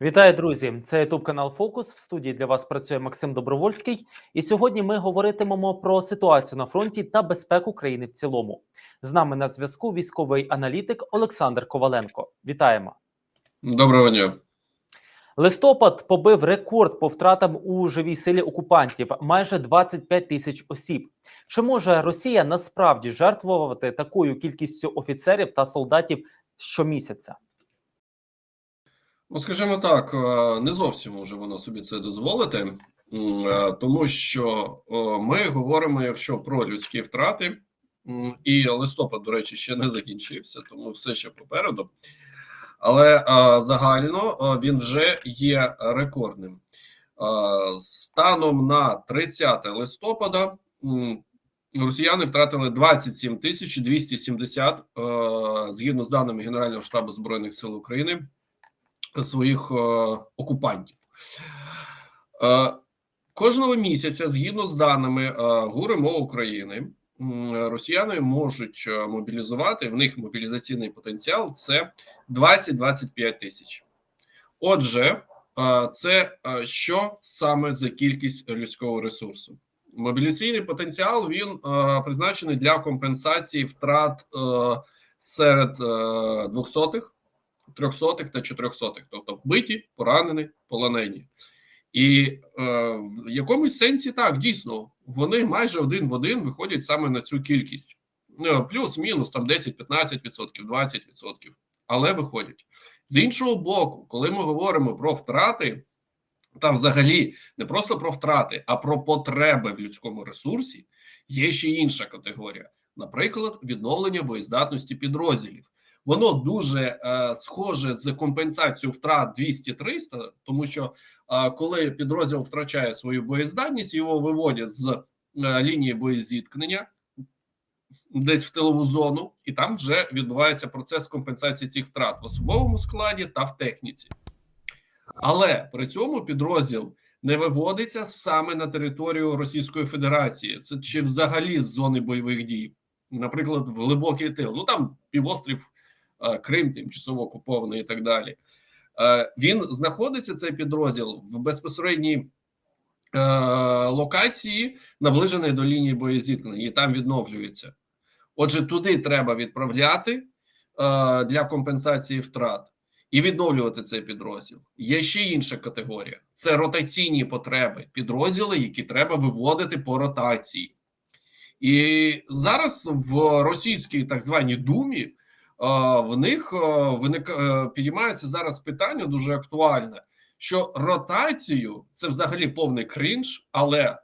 Вітаю, друзі! Це Ютуб канал Фокус. В студії для вас працює Максим Добровольський. І сьогодні ми говоритимемо про ситуацію на фронті та безпеку країни в цілому. З нами на зв'язку військовий аналітик Олександр Коваленко. Вітаємо! Доброго дня. Листопад побив рекорд по втратам у живій силі окупантів майже 25 тисяч осіб. Чи може Росія насправді жертвувати такою кількістю офіцерів та солдатів щомісяця? Ну, скажімо так, е, не зовсім може вона собі це дозволити, е, тому що ми говоримо, якщо про людські втрати, і листопад, до речі, ще не закінчився, тому все ще попереду. Але е, загально він вже є рекордним. Станом на 30 листопада росіяни втратили 27 тисяч 270, е, згідно з даними Генерального штабу Збройних сил України, своїх е, окупантів. Е, Кожного місяця, згідно з даними е, ГУРМО України, м, росіяни можуть е, мобілізувати. В них мобілізаційний потенціал це 20-25 тисяч. Отже, це що саме за кількість людського ресурсу? Мобілізаційний потенціал він призначений для компенсації втрат серед двохсотих, трьохсотих та чотирьохсотих, тобто вбиті, поранені, полонені. І е, в якомусь сенсі так дійсно вони майже один в один виходять саме на цю кількість, Ну, плюс-мінус там 10-15%, 20%, але виходять з іншого боку, коли ми говоримо про втрати, та взагалі не просто про втрати, а про потреби в людському ресурсі, є ще інша категорія, наприклад, відновлення боєздатності підрозділів. Воно дуже е, схоже з компенсацією втрат 200-300, тому що е, коли підрозділ втрачає свою боєздатність, його виводять з е, лінії боєзіткнення десь в тилову зону, і там вже відбувається процес компенсації цих втрат в особовому складі та в техніці. Але при цьому підрозділ не виводиться саме на територію Російської Федерації, це чи взагалі з зони бойових дій, наприклад, в глибокий тил. Ну там півострів Крим, тимчасово окупований і так далі. Е, Він знаходиться цей підрозділ в безпосередній е, локації, наближеної до лінії боєзіткнення, і там відновлюється. Отже, туди треба відправляти е, для компенсації втрат і відновлювати цей підрозділ. Є ще інша категорія: це ротаційні потреби, підрозділи, які треба виводити по ротації. І зараз в російській так званій думі е, в них е, виник е, підіймається зараз питання дуже актуальне, що ротацію це взагалі повний крінж, але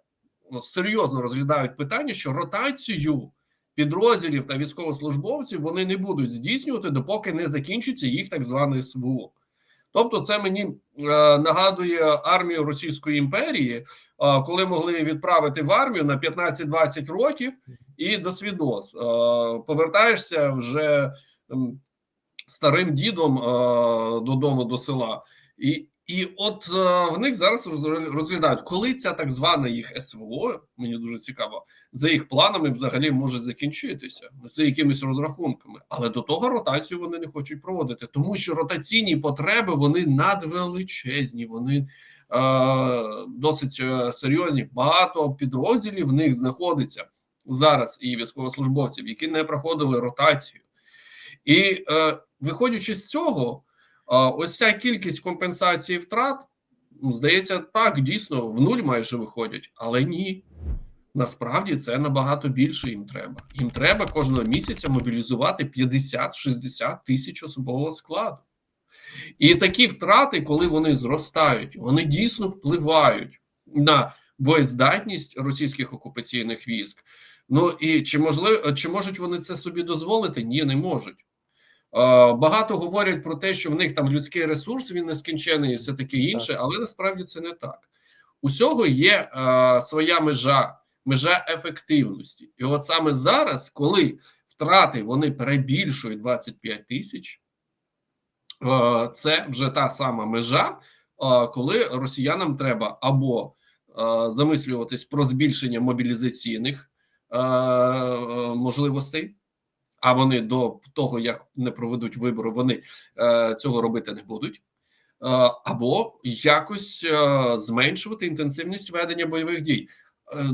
ну, серйозно розглядають питання, що ротацію підрозділів та військовослужбовців вони не будуть здійснювати, допоки не закінчиться їх так зване СВО. Тобто, це мені е, нагадує армію Російської імперії, е, коли могли відправити в армію на 15-20 років і до свідос. Е, повертаєшся вже старим дідом е, додому до села. І і от е, в них зараз розглядають, коли ця так звана їх СВО, мені дуже цікаво, за їх планами взагалі може закінчитися за якимись розрахунками, але до того ротацію вони не хочуть проводити, тому що ротаційні потреби вони надвеличезні, вони е, досить серйозні. Багато підрозділів в них знаходиться зараз і військовослужбовців, які не проходили ротацію, і е, виходячи з цього. А ось ця кількість компенсації втрат, ну, здається, так дійсно в нуль майже виходять, але ні. Насправді це набагато більше їм треба. Їм треба кожного місяця мобілізувати 50-60 тисяч особового складу. І такі втрати, коли вони зростають, вони дійсно впливають на боєздатність російських окупаційних військ. Ну і чи можливо, чи можуть вони це собі дозволити? Ні, не можуть. Е, Багато говорять про те, що в них там людський ресурс, він нескінчений і все таке інше, але насправді це не так. Усього є е, своя межа, межа ефективності. І от саме зараз, коли втрати вони перебільшують 25 тисяч, е, це вже та сама межа, е, коли росіянам треба або е, замислюватись про збільшення мобілізаційних е, е, можливостей а вони до того, як не проведуть вибори, вони е, цього робити не будуть. або якось е, зменшувати інтенсивність ведення бойових дій. Е,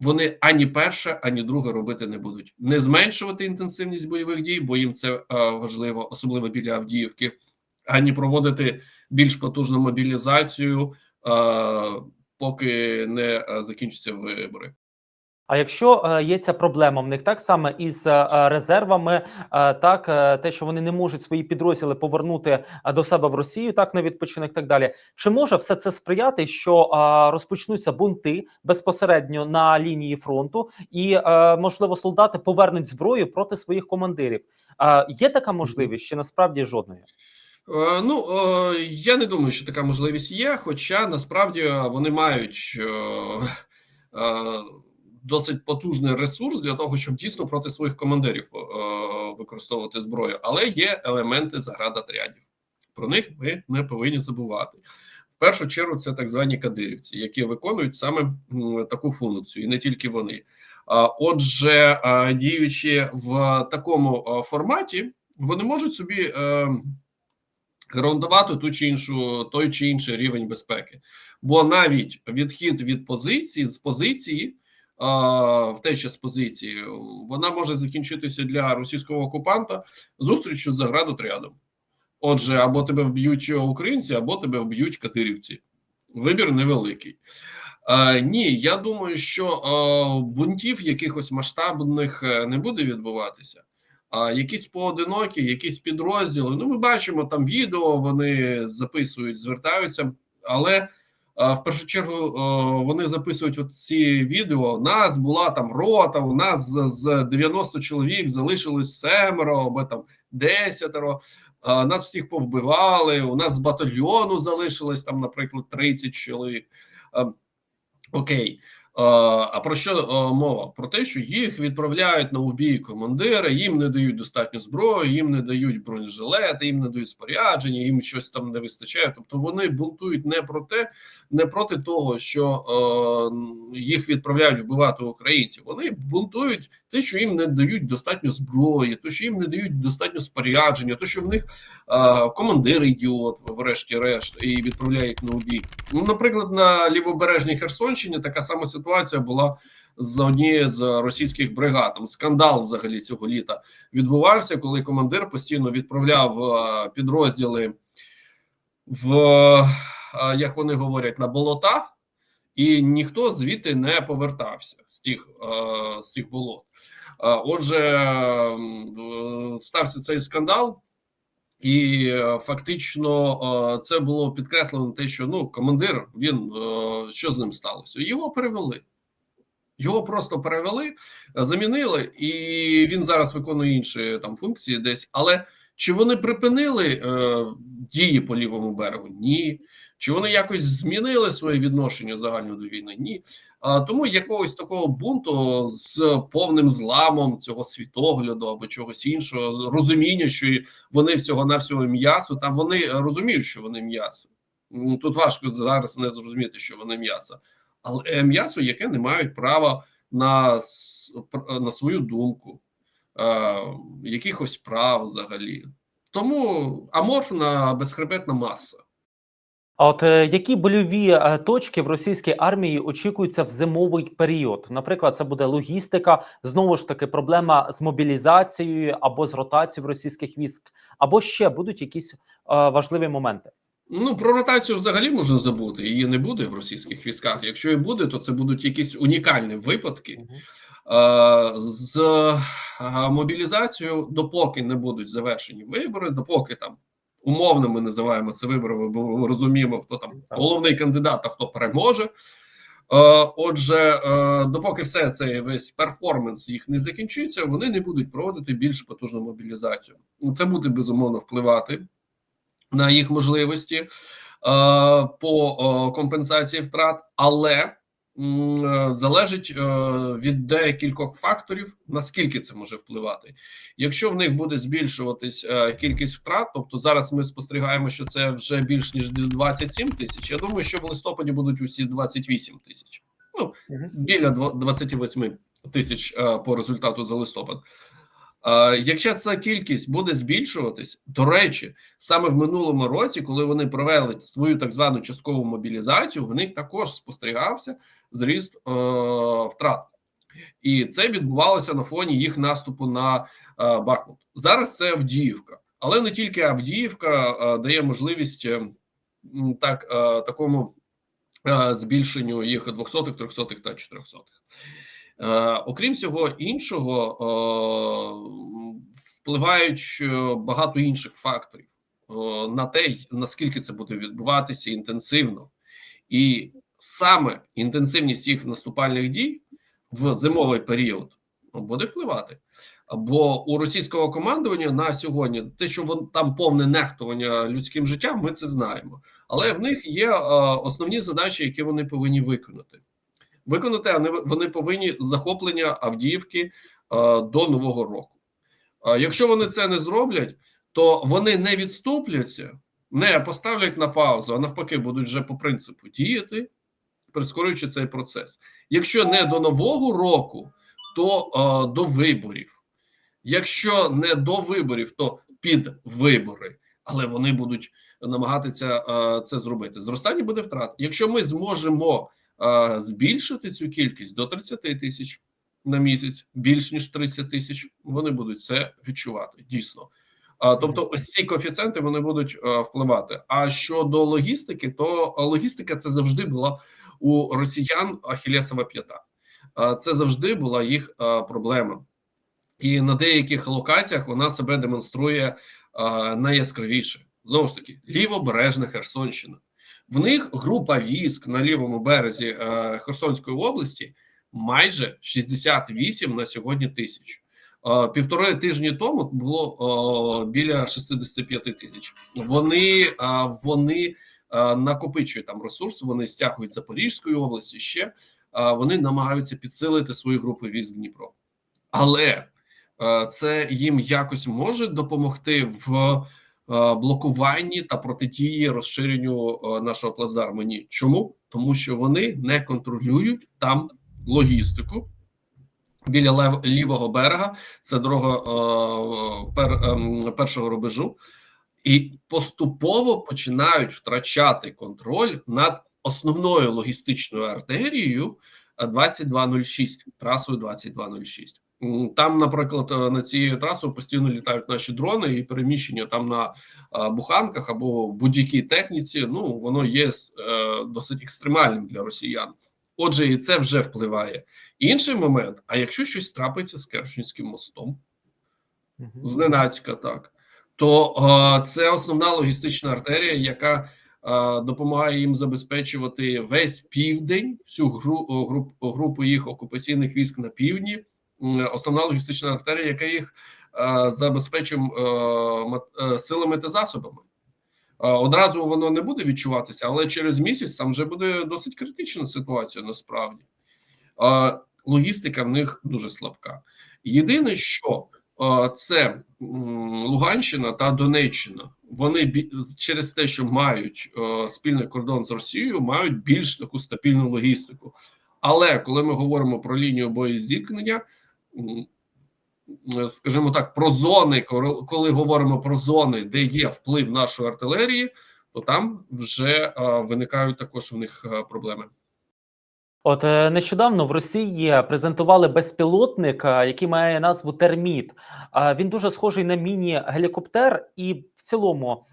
Вони ані перше, ані друге робити не будуть. Не зменшувати інтенсивність бойових дій, бо їм це е, важливо, особливо біля Авдіївки, ані проводити більш потужну мобілізацію, е, поки не е, закінчаться вибори. А якщо е, є ця проблема в них так само із е, резервами, е, так е, те, що вони не можуть свої підрозділи повернути до себе в Росію, так на відпочинок, так далі. Чи може все це сприяти, що розпочнуться бунти безпосередньо на лінії фронту, і можливо солдати повернуть зброю проти своїх командирів? Є така можливість, чи насправді жодної? Ну я не думаю, що така можливість є. Хоча насправді вони мають досить потужний ресурс для того, щоб дійсно проти своїх командирів е, використовувати зброю, але є елементи заградотрядів. Про них ми не повинні забувати. В першу чергу це так звані кадирівці, які виконують саме таку функцію, і не тільки вони. Отже, діючи в такому форматі, вони можуть собі е, гарантувати ту чи іншу той чи інший рівень безпеки. Бо навіть відхід від позиції з позиції втеча з позиції, вона може закінчитися для російського окупанта зустрічю з заградотрядом. Отже, або тебе вб'ють українці, або тебе вб'ють катирівці. Вибір невеликий. Е, ні, я думаю, що е, бунтів якихось масштабних е, не буде відбуватися. А якісь поодинокі, якісь підрозділи. Ну, ми бачимо там відео, вони записують, звертаються, але е, в першу чергу е, вони записують от ці відео. Нас була там рота, у нас з, з 90 чоловік залишилось семеро або там десятеро. е, Нас всіх повбивали. У нас з батальйону залишилось там, наприклад, 30 чоловік. Е, Окей. А про що мова? Про те, що їх відправляють на убій командири, їм не дають достатньо зброї, їм не дають бронежилети, їм не дають спорядження, їм щось там не вистачає. Тобто вони бунтують не про те, не проти того, що е, їх відправляють вбивати українців. Вони бунтують те, що їм не дають достатньо зброї, то що їм не дають достатньо спорядження, то що в них е, командир ідіот, врешті-решт, і відправляє їх на убій. Ну, наприклад, на лівобережній Херсонщині така сама ситуація була з однієї з російських бригад. Там скандал взагалі цього літа відбувався, коли командир постійно відправляв підрозділи в як вони говорять на болота, і ніхто звідти не повертався з тих, е, з тих болот. Е, Отже, стався цей скандал. І е, фактично це було підкреслено те, що ну командир він що з ним сталося? Його перевели. Його просто перевели, замінили, і він зараз виконує інші там функції десь. Але чи вони припинили е, дії по лівому берегу? Ні. Чи вони якось змінили своє відношення загально до війни? Ні. А, тому якогось такого бунту з повним зламом цього світогляду або чогось іншого, розуміння, що вони всього навсього м'ясо, там вони розуміють, що вони м'ясо. Тут важко зараз не зрозуміти, що вони м'ясо, але м'ясо, яке не мають права на, на свою думку, е, якихось прав взагалі. Тому аморфна безхребетна маса. А от е, які больові е, точки в російській армії очікуються в зимовий період? Наприклад, це буде логістика, знову ж таки, проблема з мобілізацією або з ротацією російських військ, або ще будуть якісь е, важливі моменти. Ну, про ротацію взагалі можна забути. Її не буде в російських військах. Якщо і буде, то це будуть якісь унікальні випадки. З е, мобілізацією, допоки не будуть завершені вибори, допоки там умовно ми називаємо це виборами, бо ми розуміємо, хто там головний кандидат, а хто переможе. Е, Отже, е, допоки все це весь перформанс їх не закінчиться, вони не будуть проводити більш потужну мобілізацію. Це буде безумовно впливати на їх можливості по компенсації втрат, але залежить е, від декількох факторів, наскільки це може впливати. Якщо в них буде збільшуватись е, кількість втрат, тобто зараз ми спостерігаємо, що це вже більш ніж 27 тисяч. Я думаю, що в листопаді будуть усі 28 тисяч. Ну біля дво- 28 тисяч е, по результату за листопад. Е, Якщо ця кількість буде збільшуватись, до речі, саме в минулому році, коли вони провели свою так звану часткову мобілізацію, в них також спостерігався зріст е, втрат, і це відбувалося на фоні їх наступу на е, Бахмут. Зараз це Авдіївка, але не тільки Авдіївка е, дає можливість е, так е, такому е, збільшенню їх 200, 300 та 400. Е, окрім всього іншого, е, впливають е, багато інших факторів на те, наскільки це буде відбуватися інтенсивно, і саме інтенсивність їх наступальних дій в зимовий період ну, буде впливати. Бо у російського командування на сьогодні те, що там повне нехтування людським життям, ми це знаємо. Але в них є основні задачі, які вони повинні виконати. Виконати а вони повинні захоплення Авдіївки е, до нового року. Е, якщо вони це не зроблять, то вони не відступляться, не поставлять на паузу, а навпаки, будуть вже по принципу діяти, прискорюючи цей процес. Якщо не до нового року, то е, до виборів. Якщо не до виборів, то під вибори, але вони будуть намагатися е, це зробити. Зростання буде втрат. Якщо ми зможемо збільшити цю кількість до 30 тисяч на місяць, більш ніж 30 тисяч, вони будуть це відчувати дійсно. Тобто, ось ці коефіцієнти вони будуть е, впливати. А щодо логістики, то логістика це завжди була у росіян Ахілесова п'ята. Це завжди була їх е, проблема. І на деяких локаціях вона себе демонструє найяскравіше. Знову ж таки, лівобережна Херсонщина. В них група військ на лівому березі е, Херсонської області майже 68 на сьогодні тисяч. Е, півтори тижні тому було е, біля 65 тисяч. Вони, е, вони е, накопичують там ресурси, вони стягують Запорізької області ще. е, вони намагаються підсилити свої групи військ Дніпро. Але е, це їм якось може допомогти в блокуванні та протидії розширенню е, нашого плацдарму. Ні, чому? Тому що вони не контролюють там логістику. Біля лев, лівого берега це дорога е, пер, е, першого рубежу, і поступово починають втрачати контроль над основною логістичною артерією е, 2206, трасою 2206. Там, наприклад, е, на цій трасі постійно літають наші дрони, і переміщення там на е, буханках або будь-якій техніці. Ну воно є е, досить екстремальним для росіян. Отже, і це вже впливає. Інший момент: а якщо щось трапиться з Керченським мостом, зненацька, так то це основна логістична артерія, яка допомагає їм забезпечувати весь південь, всю групу їх окупаційних військ на півдні. Основна логістична артерія, яка їх е, забезпечує е, е, силами та засобами. Одразу воно не буде відчуватися, але через місяць там вже буде досить критична ситуація насправді. Логістика в них дуже слабка. Єдине, що це Луганщина та Донеччина. Вони через те, що мають спільний кордон з Росією, мають більш таку стабільну логістику. Але коли ми говоримо про лінію боєзіткнення, скажімо так, про зони, коли, говоримо про зони, де є вплив нашої артилерії, то там вже виникають також у них проблеми. От е, нещодавно в Росії презентували безпілотник, який має назву Терміт. Він дуже схожий на міні-гелікоптер, і в цілому,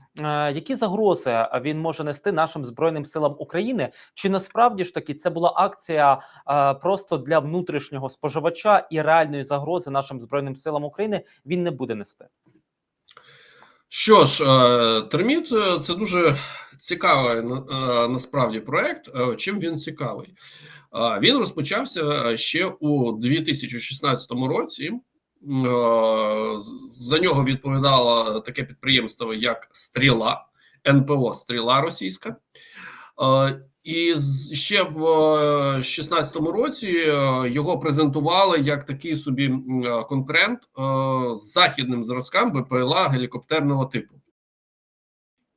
які загрози він може нести нашим збройним силам України? Чи насправді ж таки це була акція е, просто для внутрішнього споживача і реальної загрози нашим збройним силам України він не буде нести? Що ж, е, терміт е, це дуже цікавий на- е, насправді проект. Е, Чим він цікавий? Е, Він розпочався е, ще у 2016 році. Е, За нього відповідало таке підприємство, як Стріла, НПО Стріла Російська. Е, І ще в 2016 році е, його презентували як такий собі конкурент з західним зразкам БПЛА гелікоптерного типу.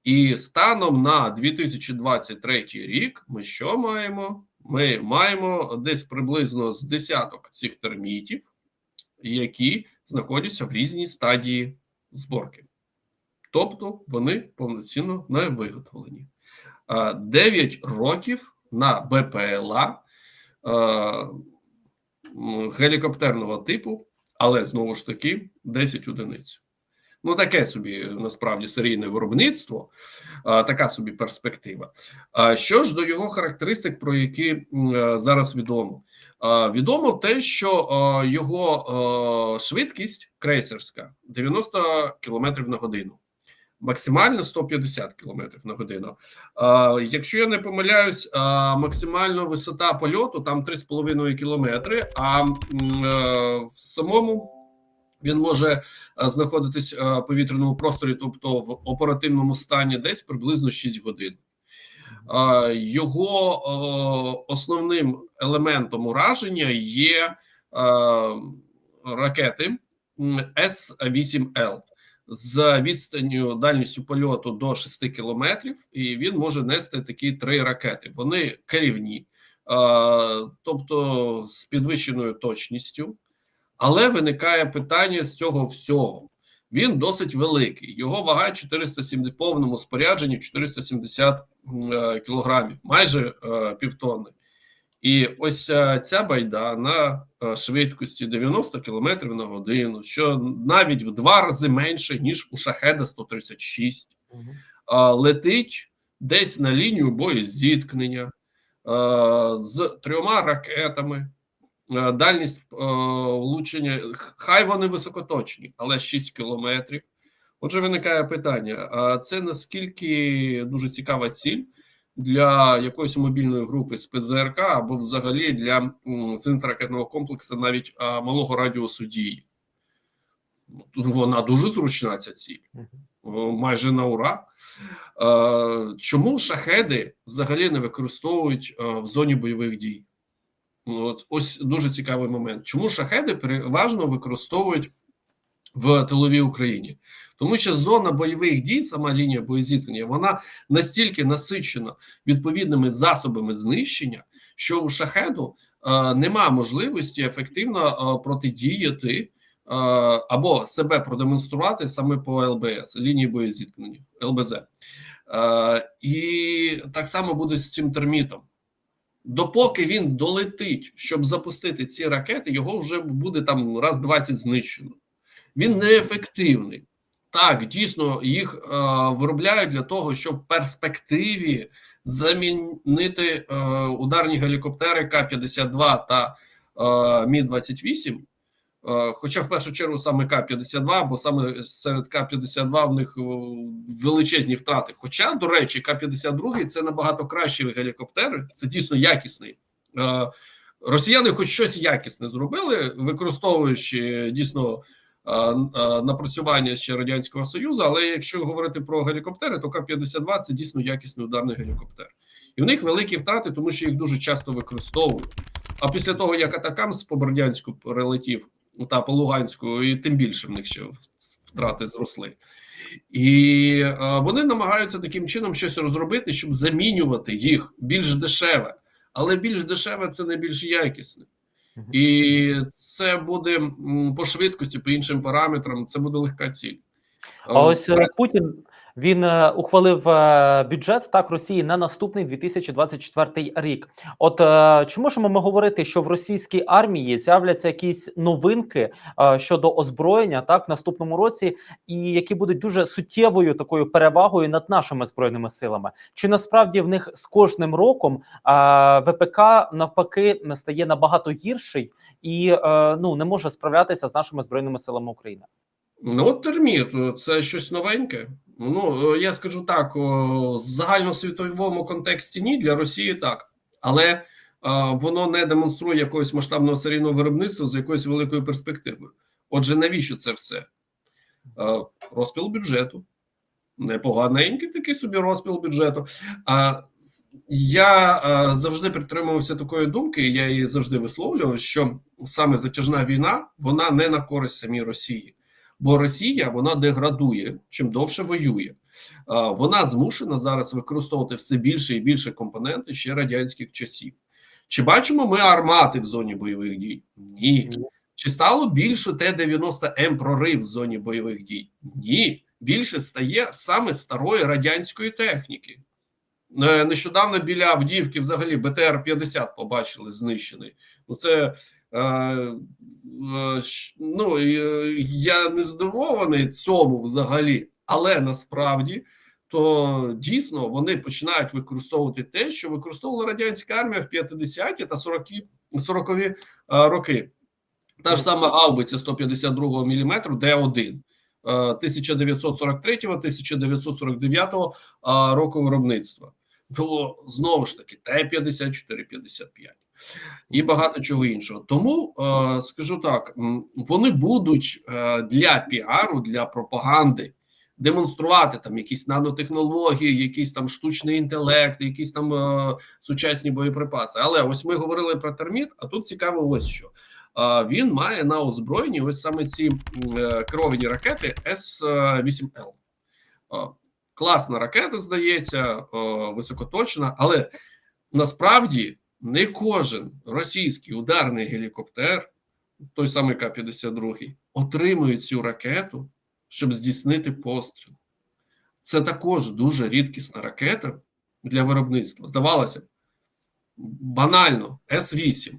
І станом на 2023 рік ми що маємо? Ми маємо десь приблизно з десяток цих термітів, які знаходяться в різній стадії зборки. Тобто вони повноцінно не виготовлені. 9 років на БПЛА гелікоптерного типу, але знову ж таки 10 одиниць. Ну, таке собі насправді серійне виробництво, така собі перспектива. Що ж до його характеристик, про які е, зараз відомо? А, Відомо те, що його швидкість крейсерська 90 км на годину, максимально 150 км на годину. Якщо я не помиляюсь, максимальна висота польоту там 3,5 км, а е, в самому він може е, знаходитись е, в повітряному просторі, тобто в оперативному стані, десь приблизно 6 годин. Е, Його е, основним елементом ураження є е, ракети С-8Л з відстанню дальністю польоту до 6 кілометрів, і він може нести такі три ракети. Вони керівні, тобто з підвищеною точністю. Але виникає питання з цього всього. Він досить великий. Його вага 470 в повному спорядженні 470 е, кілограмів, майже е, півтонни. І ось е, ця байда на е, швидкості 90 км на годину, що навіть в два рази менше, ніж у шахеда 136, Мгм. а, летить десь на лінію боєзіткнення е, з трьома ракетами. Е, Дальність е, влучення, хай вони високоточні, але 6 кілометрів. Отже, виникає питання: а це наскільки дуже цікава ціль для якоїсь мобільної групи з ПЗРК або взагалі для м, комплексу навіть малого радіусу дії? Тут вона дуже зручна, ця ціль майже на ура. Е, Чому шахеди взагалі не використовують в зоні бойових дій? От ось дуже цікавий момент. Чому шахеди переважно використовують в тиловій Україні? Тому що зона бойових дій, сама лінія боєзіткнення, вона настільки насичена відповідними засобами знищення, що у шахеду е, нема можливості ефективно е, протидіяти е, або себе продемонструвати саме по ЛБС лінії боєзіткнення ЛБЗ. Е, і так само буде з цим термітом. Допоки він долетить, щоб запустити ці ракети, його вже буде там раз 20 знищено. Він неефективний. Так, дійсно, їх е, виробляють для того, щоб в перспективі замінити е, ударні гелікоптери К-52 та е, Мі-28. Е, Хоча в першу чергу саме К-52, бо саме серед К-52 в них е, величезні втрати. Хоча, до речі, К-52 це набагато кращі гелікоптери, це дійсно якісний. Е, Росіяни хоч щось якісне зробили, використовуючи дійсно напрацювання ще Радянського Союзу. Але якщо говорити про гелікоптери, то К-52 це дійсно якісний ударний гелікоптер. І в них великі втрати, тому що їх дуже часто використовують. А після того, як Атакамс по Бердянську прилетів та по Луганську, і тим більше в них ще втрати зросли. І е, вони намагаються таким чином щось розробити, щоб замінювати їх більш дешеве. Але більш дешеве це не більш якісне. І це буде по швидкості, по іншим параметрам, це буде легка ціль. А ось е, Путін він е, ухвалив е, бюджет так Росії на наступний 2024 рік. От е, чи можемо ми говорити, що в російській армії з'являться якісь новинки щодо озброєння так в наступному році, і які будуть дуже суттєвою такою перевагою над нашими збройними силами? Чи насправді в них з кожним роком ВПК навпаки стає набагато гірший і ну не може справлятися з нашими збройними силами України? Ну, от терміт е, це щось новеньке. Ну е, я скажу так: в загальносвітовому контексті ні, для Росії так, але е, воно не демонструє якогось масштабного серійного виробництва з якоюсь великою перспективою. Отже, навіщо це все? Розпіл бюджету. Непоганенький такий собі розпіл бюджету. А я завжди притримувався такої думки, я її завжди висловлював, що саме затяжна війна вона не на користь самій Росії. Бо Росія вона деградує чим довше воює. Вона змушена зараз використовувати все більше і більше компоненти ще радянських часів. Чи бачимо ми армати в зоні бойових дій? Ні. Чи стало більше Т-90М прорив в зоні бойових дій? Ні. Більше стає саме старої радянської техніки. Е, Нещодавно біля Авдіївки взагалі БТР-50 побачили знищений. Ну це ну, е, я не здивований цьому взагалі, але насправді то дійсно вони починають використовувати те, що використовувала радянська армія в 50-ті та 40-ті 40-ві е, роки. Та ж сама гаубиця 152 мм Д1 е, 1943-1949 е, року виробництва. Було знову ж таки Т-54-55 і багато чого іншого. Тому е, скажу так: вони будуть е, для піару, для пропаганди демонструвати там якісь нанотехнології, якийсь там штучний інтелект, якісь там е, сучасні боєприпаси. Але ось ми говорили про терміт, а тут цікаво, ось що. Він має на озброєнні ось саме ці е, керовані ракети С-8Л. Е, Класна ракета, здається, високоточна, але насправді не кожен російський ударний гелікоптер, той самий К-52, отримує цю ракету, щоб здійснити постріл. Це також дуже рідкісна ракета для виробництва. Здавалося б, банально, С-8.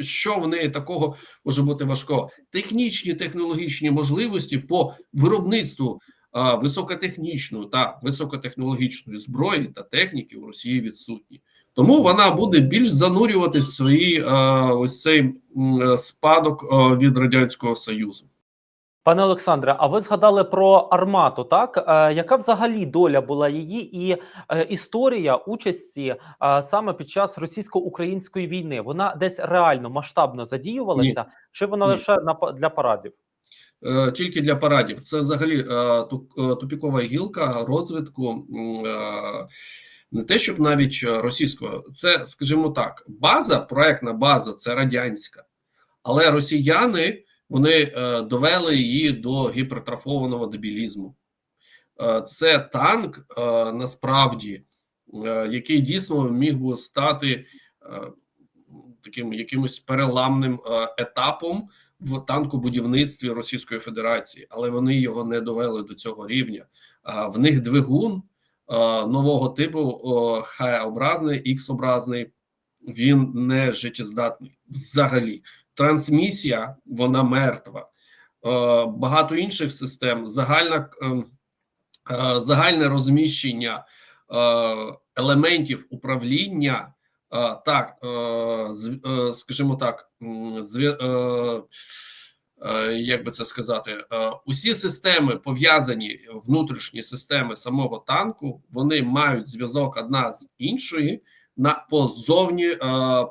Що в неї такого може бути важкого? Технічні технологічні можливості по виробництву високотехнічної та високотехнологічної зброї та техніки у Росії відсутні. Тому вона буде більш занурювати свої а, ось цей спадок а, від радянського союзу. Пане Олександре, а ви згадали про армату, так? Е, яка взагалі доля була її і е, історія участі е, саме під час російсько-української війни? Вона десь реально масштабно задіювалася, чи вона Ні. лише на для парадів? Е, тільки для парадів. Це взагалі е, е, тупікова гілка розвитку. е, Не те, щоб навіть е, російського, це, скажімо так, база, проектна база це радянська, але росіяни вони е, довели її до гіпертрофованого дебілізму. Е, Це танк насправді, який дійсно міг би стати таким якимось переламним етапом в танкобудівництві Російської Федерації, але вони його не довели до цього рівня. В них двигун нового типу Х-образний, Х-образний, він не життєздатний взагалі. Трансмісія вона мертва. Е, Багато інших систем, загальна, ем, е, загальне розміщення е, елементів управління. Так, е, е, скажімо так, е, е, як би це сказати, е, усі системи пов'язані внутрішні системи самого танку, вони мають зв'язок одна з іншої на по, зовні, е,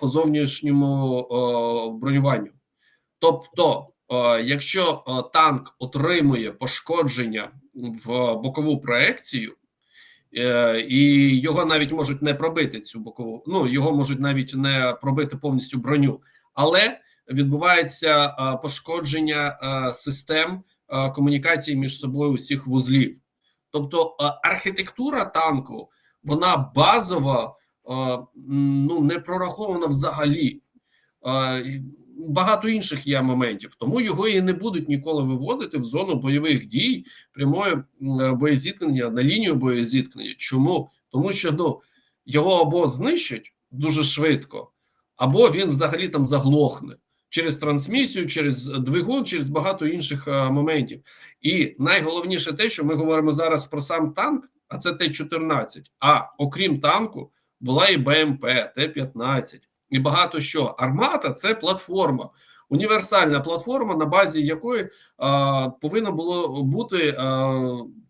по зовнішньому е, бронюванню. Тобто, е, якщо е, танк отримує пошкодження в бокову проекцію, Е, і його навіть можуть не пробити цю бокову. Ну його можуть навіть не пробити повністю броню, але відбувається пошкодження систем комунікації між собою усіх вузлів. Тобто архітектура танку вона базово е, ну не прорахована взагалі. Багато інших є моментів, тому його і не будуть ніколи виводити в зону бойових дій прямої боєзіткнення на лінію боєзіткнення. Чому? Тому що ну його або знищать дуже швидко, або він взагалі там заглохне через трансмісію, через двигун, через багато інших е, моментів. І найголовніше те, що ми говоримо зараз про сам танк, а це Т-14. А окрім танку, була і БМП, Т-15 і багато що. Армата це платформа, універсальна платформа, на базі якої а, повинна було бути а,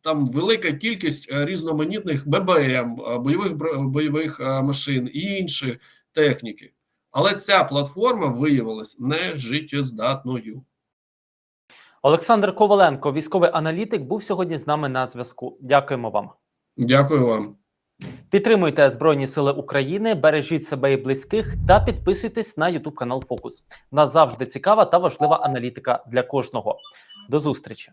там велика кількість різноманітних ББМ, бойових бойових машин і іншої техніки. Але ця платформа виявилась нежиттєздатною. Олександр Коваленко, військовий аналітик, був сьогодні з нами на зв'язку. Дякуємо вам. Дякую вам. Підтримуйте Збройні Сили України, бережіть себе і близьких та підписуйтесь на YouTube канал Фокус. У нас завжди цікава та важлива аналітика для кожного. До зустрічі.